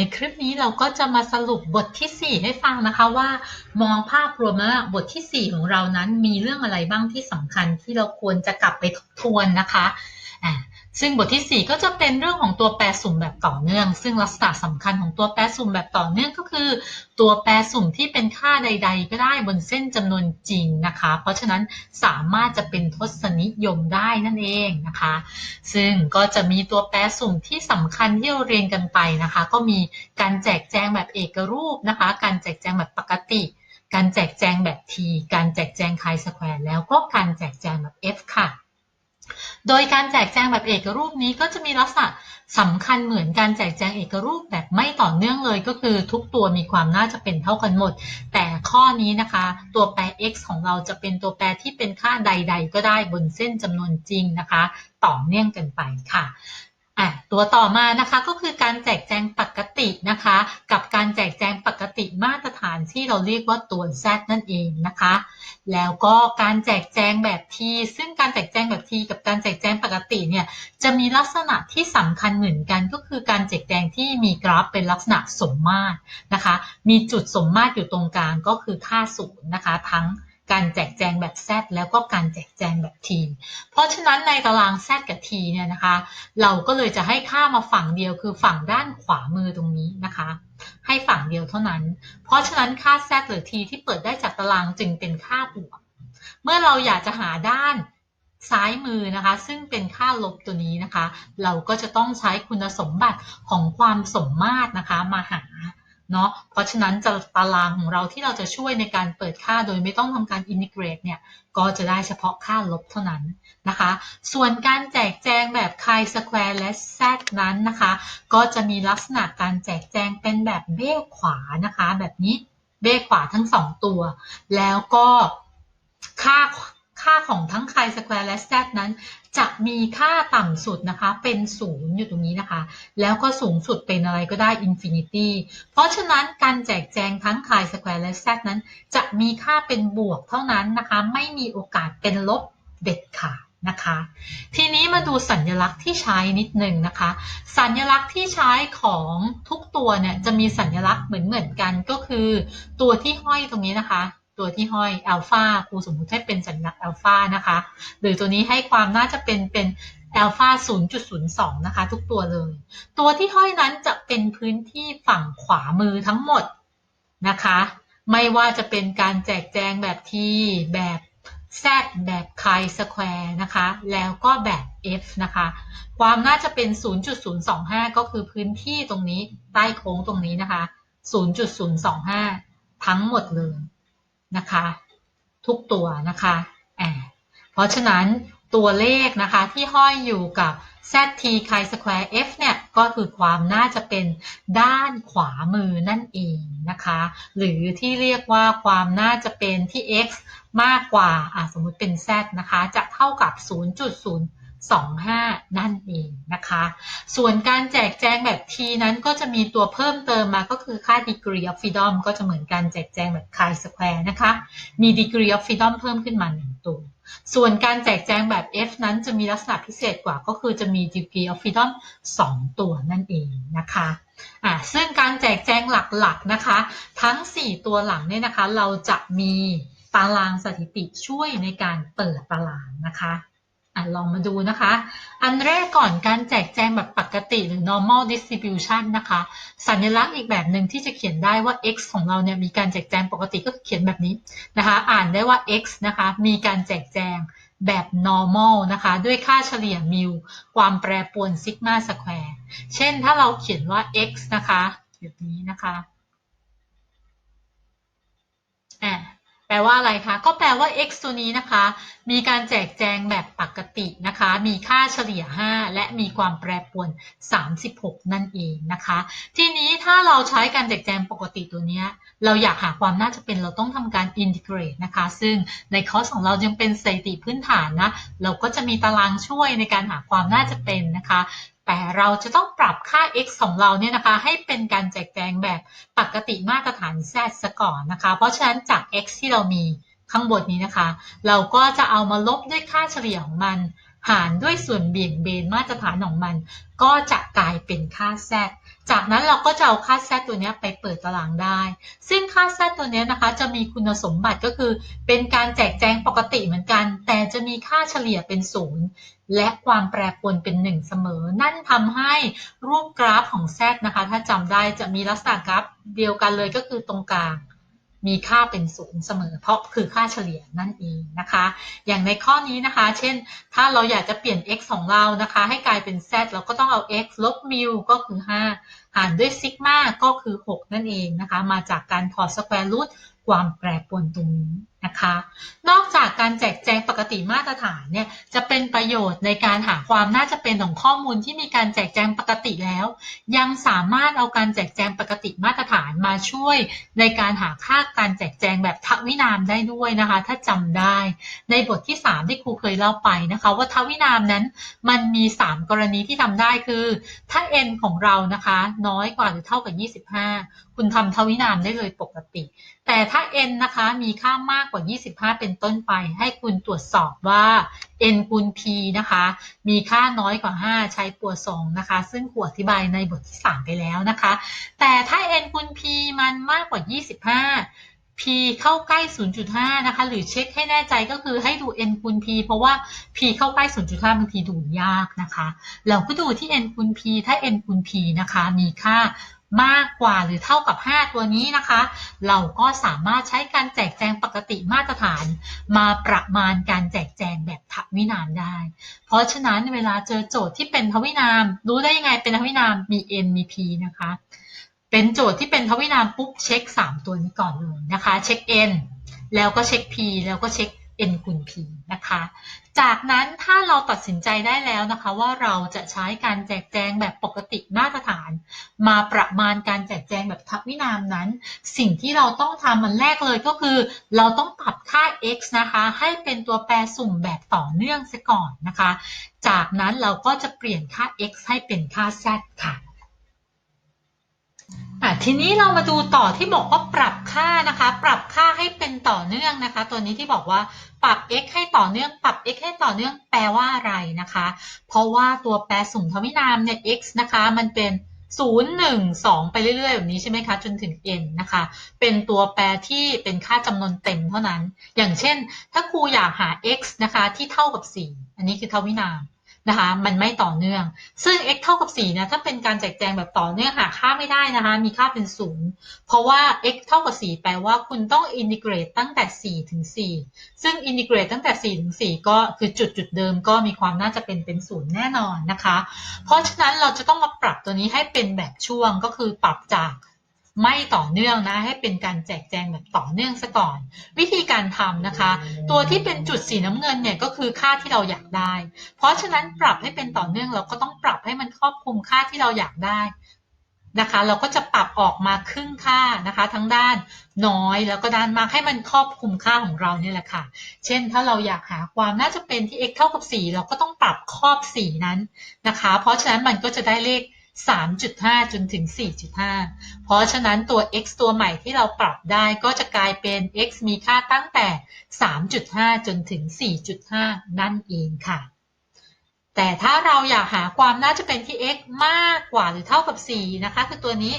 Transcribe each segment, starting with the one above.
ในคลิปนี้เราก็จะมาสรุปบทที่ 4 ให้ฟังนะคะว่ามองภาพรวมแล้วบทที่ 4 ของเรานั้นมีเรื่องอะไรบ้างที่สำคัญที่เราควรจะกลับไปทบทวนนะคะอ่า ซึ่งบทที่ 4 ก็จะเป็นเรื่องของตัวแปรสุ่มแบบต่อเนื่อง ซึ่งลักษณะสำคัญของตัวแปรสุ่มแบบต่อเนื่องก็คือ ตัวแปรสุ่มที่เป็นค่าใด ๆ ก็ได้บนเส้นจำนวนจริงนะคะ เพราะฉะนั้นสามารถจะเป็นทศนิยมได้นั่นเองนะคะ ซึ่งก็จะมีตัวแปรสุ่มที่สำคัญที่เราเรียนกันไปนะคะ ก็มีการแจกแจงแบบเอกรูปนะคะ การแจกแจงแบบปกติการแจกแจงแบบ t การแจกแจงไคสแควร์แล้วก็การแจกแจงแบบ f ค่ะ โดยการแจกแจงแบบเอกรูปนี้ก็จะมีลักษณะสำคัญเหมือนการแจกแจงเอกรูปแบบไม่ต่อเนื่องเลย ก็คือทุกตัวมีความน่าจะเป็นเท่ากันหมด แต่ข้อนี้นะคะ ตัวแปร x ของเราจะเป็นตัวแปรที่เป็นค่าใด ๆ ก็ได้บนเส้นจำนวนจริงนะคะ ต่อเนื่องกันไปค่ะ อะตัวต่อมานะคะก็คือการแจกแจงปกตินะคะ กับการแจกแจงปกติมาตรฐานที่เราเรียกว่าตัว z นั่นเองนะคะ แล้วก็การแจกแจงแบบ t ซึ่งการแจกแจงแบบ t กับการแจกแจงปกติเนี่ยจะมีลักษณะที่สำคัญเหมือนกัน ก็คือการแจกแจงที่มีกราฟเป็นลักษณะสมมาตรนะคะ มีจุดสมมาตรอยู่ตรงกลางก็คือค่าศูนย์นะคะ ทั้ง การแจกแจงแบบ Z แล้วก็การแจกแจงแบบ T เพราะฉะนั้นในตาราง Z กับ T เนี่ยนะคะ เราก็เลยจะให้ค่ามาฝั่งเดียวคือฝั่งด้านขวามือตรงนี้นะคะ ให้ฝั่งเดียวเท่านั้น เพราะฉะนั้นค่า Z หรือ T ที่เปิดได้จากตารางจึงเป็นค่าบวก เมื่อเราอยากจะหาด้านซ้ายมือนะคะ ซึ่งเป็นค่าลบตัวนี้นะคะ เราก็จะต้องใช้คุณสมบัติของความสมมาตรนะคะมาหา เนาะเพราะฉะนั้นจะตารางของเราที่เราจะช่วยในการเปิดค่าโดยไม่ต้องทำการอินทิเกรตเนี่ยก็จะได้เฉพาะค่าลบเท่านั้นนะคะ ส่วนการแจกแจงแบบไคสแควร์และแซนั้นนะคะ ก็จะมีลักษณะการแจกแจงเป็นแบบเบ้ขวานะคะ แบบนี้เบ้ขวาทั้งสองตัว แล้วก็ค่า ค่าของทั้งไคสแควร์และแซนั้นจะมีค่าต่ำสุดนะคะ เป็นศูนย์อยู่ตรงนี้นะคะ แล้วก็สูงสุดเป็นอะไรก็ได้อินฟินิตี้เพราะฉะนั้นการแจกแจงทั้งไคสแควร์และแซนั้น จะมีค่าเป็นบวกเท่านั้นนะคะ ไม่มีโอกาสเป็นลบเด็ดขาดนะคะ ทีนี้มาดูสัญลักษณ์ที่ใช้นิดหนึ่งนะคะ สัญลักษณ์ที่ใช้ของทุกตัวเนี่ยจะมีสัญลักษณ์เหมือนเหมือนกันก็คือ ตัวที่ห้อยตรงนี้นะคะ ตัวที่ห้อยอัลฟาครูสมมุติให้เป็นสัญลักษณ์อัลฟานะคะ หรือตัวนี้ให้ความน่าจะเป็นเป็นอัลฟา0.02 นะคะ ทุกตัวเลย ตัวที่ห้อยนั้นจะเป็นพื้นที่ฝั่งขวามือทั้งหมดนะคะ ไม่ว่าจะเป็นการแจกแจงแบบ T แบบ Z แบบไคสแควร์นะคะ แล้วก็แบบ F นะคะ ความน่าจะเป็น 0.025 ก็คือพื้นที่ตรงนี้ใต้โค้งตรงนี้นะคะ 0.025 ทั้งหมดเลย นะคะ ทุกตัวนะคะแอเพราะฉะนั้นตัวเลขนะคะที่ห้อยอยู่กับ zt chi square f เนี่ยก็คือความน่าจะเป็นด้านขวามือนั่นเองนะคะ หรือที่เรียกว่าความน่าจะเป็นที่ x มากกว่าสมมุติเป็น z นะคะ จะเท่ากับ 0.0 25 นั่นเองนะคะ ส่วนการแจกแจงแบบ T นั้นก็จะมีตัวเพิ่มเติมมาก็คือค่า degree of freedom ก็จะเหมือนการแจกแจงแบบ chi square นะคะ มี degree of freedom เพิ่มขึ้นมา1ตัว ส่วนการแจกแจงแบบ F นั้นจะมีลักษณะพิเศษกว่าก็คือจะมี degree of freedom 2 ตัวนั่นเองนะคะอ่าซึ่งการแจกแจงหลักๆนะคะ ทั้ง 4 ตัวหลังเนี่ยนะคะ เราจะมีตารางสถิติช่วยในการเปิดตารางนะคะ อลองมาดูนะคะ อันแรกก่อนการแจกแจงแบบปกติหรือ normal distribution นะคะ สัญลักษณ์อีกแบบหนึ่งที่จะเขียนได้ว่า x ของเราเนี่ยมีการแจกแจงปกติก็เขียนแบบนี้นะคะ อ่านได้ว่า x นะคะมีการแจกแจงแบบ normal นะคะ ด้วยค่าเฉลี่ยมิวความแปรปรวนซิกมาสแควร์เช่นถ้าเราเขียนว่า x นะคะแบบนี้นะคะอ่า แปลว่าอะไรคะ ก็แปลว่า x ตัวนี้นะคะ มีการแจกแจงแบบปกตินะคะ มีค่าเฉลี่ย 5 และมีความแปรปรวน 36 นั่นเองนะคะ ทีนี้ถ้าเราใช้การแจกแจงปกติตัวนี้ เราอยากหาความน่าจะเป็นเราต้องทำการอินทิเกรตนะคะ ซึ่งในคอร์สของเรายังเป็นสถิติพื้นฐานนะ เราก็จะมีตารางช่วยในการหาความน่าจะเป็นนะคะ แต่เราจะต้องปรับค่า x ของเราเนี่ยนะคะ ให้เป็นการแจกแจงแบบปกติมาตรฐาน z ซะก่อนนะคะ เพราะฉะนั้นจาก x ที่เรามีข้างบนนี้นะคะ เราก็จะเอามาลบด้วยค่าเฉลี่ยของมัน หารด้วยส่วนเบี่ยงเบนมาตรฐานของมัน ก็จะกลายเป็นค่า z จากนั้นเราก็จะเอาค่า z ตัวนี้ไปเปิดตารางได้ ซึ่งค่า z ตัวนี้นะคะ จะมีคุณสมบัติก็คือ เป็นการแจกแจงปกติเหมือนกัน แต่จะมีค่าเฉลี่ยเป็นศูนย์และความแปรปรวนเป็น 1 เสมอ นั่นทำให้รูปกราฟของ z นะคะ ถ้าจำได้จะมีลักษณะกราฟเดียวกันเลยก็คือตรงกลาง มีค่าเป็นศูนย์เสมอ เพราะคือค่าเฉลี่ยนั่นเองนะคะ อย่างในข้อนี้นะคะ เช่น ถ้าเราอยากจะเปลี่ยน x ของเรานะคะ ให้กลายเป็น z เราก็ต้องเอา x ลบมิวก็คือ 5 หารด้วยซิกมาก็คือ 6 นั่นเองนะคะ มาจากการถอดสแควร์รูทความแปรปรวนตรงนี้ นะคะ นอกจากการแจกแจงปกติมาตรฐานเนี่ยจะเป็นประโยชน์ในการหาความน่าจะเป็นของข้อมูลที่มีการแจกแจงปกติแล้ว ยังสามารถเอาการแจกแจงปกติมาตรฐานมาช่วย ในการหาค่าการแจกแจงแบบทวินามได้ด้วยนะคะ ถ้าจำได้ ในบทที่ 3 ที่ครูเคยเล่าไปนะคะ ว่าทวินามนั้นมันมี 3 กรณีที่ทำได้คือ ถ้า n ของเรานะคะ น้อยกว่าหรือเท่ากับ 25 คุณทำทวินามได้เลยปกติ แต่ถ้า n นะคะมีค่ามากกว่า 25 เป็นต้นไป ให้คุณตรวจสอบว่า n คูณ p นะคะ มีค่าน้อยกว่า 5 ใช้ปัว2นะคะ ซึ่งครูอธิบายในบทที่ 3 ไปแล้วนะคะ แต่ถ้า n คูณ p มันมากกว่า 25 p เข้าใกล้ 0.5 นะคะ หรือเช็คให้แน่ใจก็คือให้ดู n คูณ p เพราะว่า p เข้าใกล้ 0.5 บางทีดูยากนะคะ เราก็ดูที่ n คูณ p ถ้า n คูณ p นะคะ มีค่า มากกว่าหรือเท่ากับ 5 ตัวนี้นะคะ เราก็สามารถใช้การแจกแจงปกติมาตรฐาน มาประมาณการแจกแจงแบบทวินามได้ เพราะฉะนั้นเวลาเจอโจทย์ที่เป็นทวินาม รู้ได้ยังไงเป็นทวินามมี n มี p นะคะ เป็นโจทย์ที่เป็นทวินามปุ๊บเช็ค 3 ตัวนี้ก่อนเลยนะคะ เช็ค n แล้วก็เช็ค p แล้วก็เช็ค n คูณ p นะคะ จากนั้นถ้าเราตัดสินใจได้แล้วนะคะว่าเราจะใช้การแจกแจงแบบปกติมาตรฐาน มาประมาณการแจกแจงแบบทวินามนั้น สิ่งที่เราต้องทำมันแรกเลยก็คือ เราต้องปรับค่า x นะคะ ให้เป็นตัวแปรสุ่มแบบต่อเนื่องซะก่อนนะคะ จากนั้นเราก็จะเปลี่ยนค่า x ให้เป็นค่า z ค่ะ อะทีนี้เรามาดูต่อที่บอกว่าปรับค่านะคะ ปรับค่าให้เป็นต่อเนื่องนะคะ ตัวนี้ที่บอกว่าปรับ x ให้ต่อเนื่องปรับ x ให้ต่อเนื่องแปลว่าอะไรนะคะ เพราะว่าตัวแปรสุ่มทวินามเนี่ย x นะคะมันเป็น0 1 2 ไปเรื่อยๆ แบบนี้ใช่ไหมคะ จนถึง n นะคะ เป็นตัวแปรที่เป็นค่าจำนวนเต็มเท่านั้น อย่างเช่น ถ้าครูอยากหา x นะคะที่เท่ากับ 4 อันนี้คือทวินาม นะคะ มันไม่ต่อเนื่อง ซึ่ง x เท่ากับ4นะถ้าเป็นการแจกแจงแบบต่อเนื่องหาค่าไม่ได้นะคะ มีค่าเป็น0เพราะว่า x เท่ากับ4แปลว่าคุณต้องอินทิเกรตตั้งแต่4ถึง4ซึ่งอินทิเกรตตั้งแต่4ถึง4ก็คือจุดจุดเดิมก็มีความน่าจะเป็นเป็น0แน่นอนนะคะ เพราะฉะนั้นเราจะต้องมาปรับตัวนี้ให้เป็นแบบช่วงก็คือปรับจาก ไม่ต่อเนื่องนะ ให้เป็นการแจกแจงแบบต่อเนื่องซะก่อน วิธีการทำนะคะ ตัวที่เป็นจุดสีน้ำเงินเนี่ยก็คือค่าที่เราอยากได้ เพราะฉะนั้นปรับให้เป็นต่อเนื่องเราก็ต้องปรับให้มันครอบคลุมค่าที่เราอยากได้นะคะ เราก็จะปรับออกมาครึ่งค่านะคะ ทั้งด้านน้อยแล้วก็ด้านมากให้มันครอบคลุมค่าของเราเนี่ยแหละค่ะ เช่นถ้าเราอยากหาความน่าจะเป็นที่ x เท่ากับ 4 เราก็ต้องปรับครอบ 4 นั้นนะคะ เพราะฉะนั้นมันก็จะได้เลข 3.5 จนถึง 4.5 เพราะฉะนั้นตัว x ตัวใหม่ที่เราปรับได้ก็จะกลายเป็น x มีค่าตั้งแต่ 3.5 จนถึง 4.5 นั่นเองค่ะ แต่ถ้าเราอยากหาความน่าจะเป็นที่ x มากกว่าหรือเท่ากับ 4 นะคะ คือตัวนี้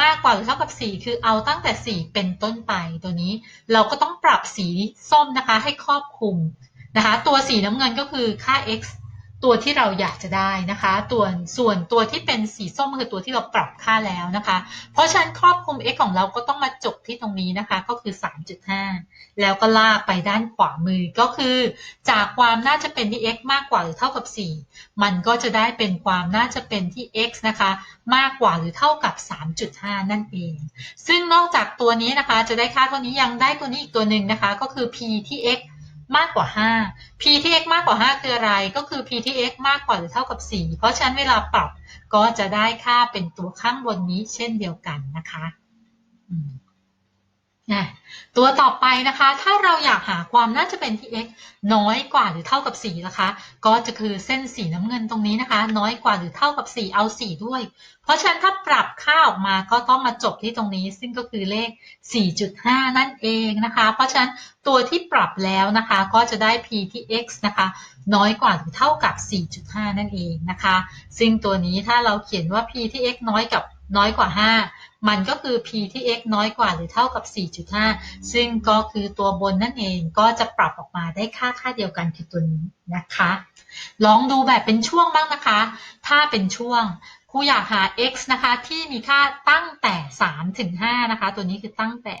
มากกว่าหรือเท่ากับ 4 คือเอาตั้งแต่ 4 เป็นต้นไปตัวนี้ เราก็ต้องปรับสีส้มนะคะให้ครอบคลุมนะคะ ตัวสีน้ำเงินก็คือค่า x ตัวที่เราอยากจะได้นะคะตัวส่วนตัวที่เป็นสีส้มคือตัวที่เราปรับค่าแล้วนะคะ เพราะฉะนั้นครอบคลุม x ของเราก็ต้องมาจบที่ตรงนี้นะคะ ก็คือ 3.5 แล้วก็ลากไปด้านขวามือก็คือ จากความน่าจะเป็นที่ x มากกว่าหรือเท่ากับ 4 มันก็จะได้เป็นความน่าจะเป็นที่ x นะคะ มากกว่าหรือเท่ากับ 3.5 นั่นเอง ซึ่งนอกจากตัวนี้นะคะ จะได้ค่าเท่านี้ยังได้ตัวนี้อีกตัวหนึ่งนะคะ ก็คือ p ที่ x มากกว่า 5 p ที่ x มากกว่า 5 คืออะไร ก็คือ p ที่ x มากกว่าหรือเท่ากับ 4 เพราะฉะนั้นเวลาปรับก็จะได้ค่าเป็นตัวข้างบนนี้เช่นเดียวกันนะคะ ตัวต่อไปนะคะ ถ้าเราอยากหาความน่าจะเป็นที่ x น้อยกว่าหรือเท่ากับ4นะคะ ก็จะคือเส้นสีน้ำเงินตรงนี้นะคะ น้อยกว่าหรือเท่ากับ 4 เอา 4 ด้วย เพราะฉะนั้นถ้าปรับค่าออกมาก็ต้องมาจบที่ตรงนี้ ซึ่งก็คือเลข 4.5 นั่นเองนะคะ เพราะฉะนั้นตัวที่ปรับแล้วนะคะก็จะได้ p ที่ x นะคะ น้อยกว่าหรือเท่ากับ 4.5 นั่นเองนะคะ ซึ่งตัวนี้ถ้าเราเขียนว่า p ที่ x น้อยกับน้อยกว่า 5 มันก็คือ p ที่ x น้อยกว่าหรือเท่ากับ 4.5 ซึ่งก็คือตัวบนนั่นเองก็จะปรับออกมาได้ค่าค่าเดียวกันคือตัวนี้นะคะ ลองดูแบบเป็นช่วงบ้างนะคะ ถ้าเป็นช่วงครูอยากหา x นะคะที่มีค่าตั้งแต่3ถึง5นะคะ ตัวนี้คือตั้งแต่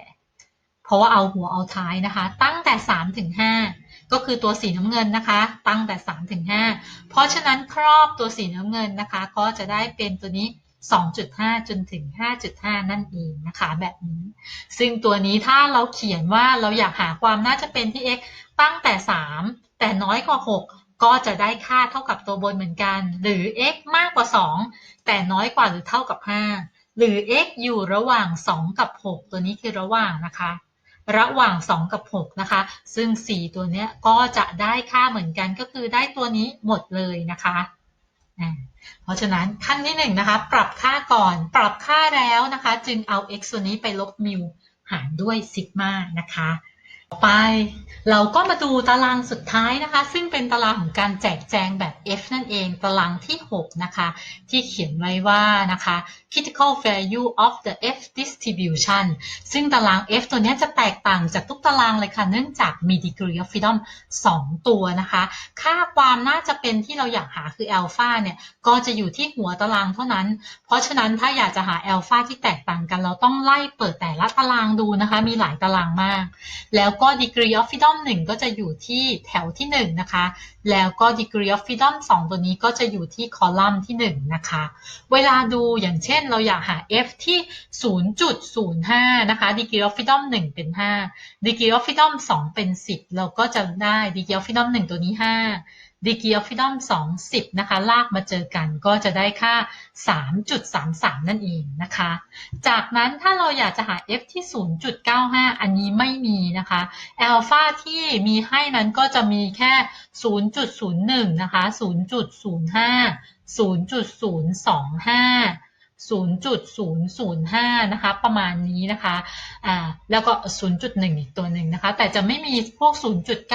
เพราะว่าเอาหัวเอาท้ายนะคะ ตั้งแต่3ถึง5ก็คือตัวสีน้ำเงินนะคะ ตั้งแต่3ถึง5เพราะฉะนั้นครอบตัวสีน้ำเงินนะคะ ก็จะได้เป็นตัวนี้ 2.5 จนถึง 5.5 นั่นเองนะคะแบบนี้ ซึ่งตัวนี้ถ้าเราเขียนว่าเราอยากหาความน่าจะเป็นที่ x ตั้งแต่ 3 แต่น้อยกว่า 6 ก็จะได้ค่าเท่ากับตัวบนเหมือนกัน หรือ x มากกว่า 2 แต่น้อยกว่าหรือเท่ากับ 5 หรือ x อยู่ระหว่าง 2 กับ 6 ตัวนี้คือระหว่างนะคะ ระหว่าง 2 กับ 6 นะคะ ซึ่ง 4 ตัวนี้ก็จะได้ค่าเหมือนกันก็คือได้ตัวนี้หมดเลยนะคะ เพราะฉะนั้นขั้นที่1นะคะ ปรับค่าก่อน ปรับค่าแล้วนะคะ จึงเอา x ตัวนี้ไปลบมิวหารด้วยซิกมานะคะ ไปเราก็มาดูตารางสุดท้ายนะคะ ซึ่งเป็นตารางของการแจกแจงแบบ F นั่นเอง ตารางที่ 6 นะคะ ที่เขียนไว้ว่านะคะ critical value of the F distribution ซึ่งตาราง F ตัวนี้จะแตกต่างจากทุกตารางเลยค่ะ เนื่องจากมี degree of freedom 2 ตัวนะคะ ค่าความน่าจะเป็นที่เราอยากหาคือ alpha เนี่ย ก็จะอยู่ที่หัวตารางเท่านั้น เพราะฉะนั้นถ้าอยากจะหา alpha ที่แตกต่างกัน เราต้องไล่เปิดแต่ละตารางดูนะคะ มีหลายตารางมาก แล้วก็ degree of freedom 1 ก็จะอยู่ที่แถวที่1นะคะ แล้วก็ degree of freedom 2 ตัวนี้ก็จะอยู่ที่คอลัมน์ที่1นะคะ เวลาดูอย่างเช่นเราอยากหา f ที่ 0.05 นะคะ degree of freedom 1 เป็น 5 degree of freedom 2 เป็น 10 เราก็จะได้ degree of freedom 1 ตัวนี้ 5 degree of freedom 20 นะคะ ลากมาเจอกันก็จะได้ค่า 3.33 นั่นเองนะคะ จากนั้นถ้าเราอยากจะหา f ที่ 0.95 อันนี้ไม่มีนะคะแอลฟาที่มีให้นั้นก็จะมีแค่ 0.01 นะคะ 0.05 0.025 0.005 นะคะ ประมาณนี้นะคะ อ่า แล้วก็ 0.1 อีกตัวหนึ่งนะคะ แต่จะไม่มีพวก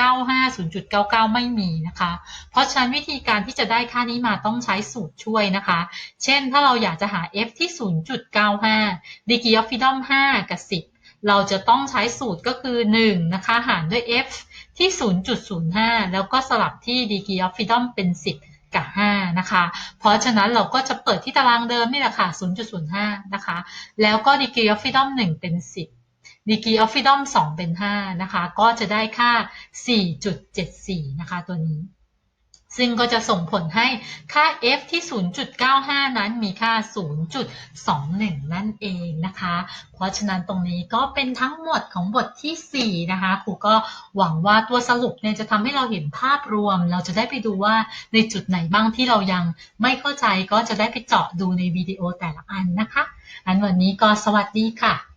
0.95 0.99 ไม่มีนะคะ เพราะฉะนั้นวิธีการที่จะได้ค่านี้มาต้องใช้สูตรช่วยนะคะ เช่น ถ้าเราอยากจะหา f ที่ 0.95 degree of freedom 5 กับ 10 เราจะต้องใช้สูตรก็คือ 1 นะคะ หารด้วย f ที่ 0.05 แล้วก็สลับที่ degree of freedom เป็น 10 กับ 5 นะคะ เพราะฉะนั้นเราก็จะเปิดที่ตารางเดิมนี่แหละค่ะ 0.05 นะคะ แล้วก็ degree of freedom 1 เป็น 10 degree of freedom 2 เป็น 5 นะคะ ก็จะได้ค่า 4.74 นะคะตัวนี้ ซึ่งก็จะส่งผลให้ค่า f ที่ 0.95 นั้นมีค่า 0.21 นั่นเองนะคะ เพราะฉะนั้นตรงนี้ก็เป็นทั้งหมดของบทที่ 4 นะคะ ครูก็หวังว่าตัวสรุปเนี่ยจะทำให้เราเห็นภาพรวม เราจะได้ไปดูว่าในจุดไหนบ้างที่เรายังไม่เข้าใจก็จะได้ไปเจาะดูในวิดีโอแต่ละอันนะคะ อันวันนี้ก็สวัสดีค่ะ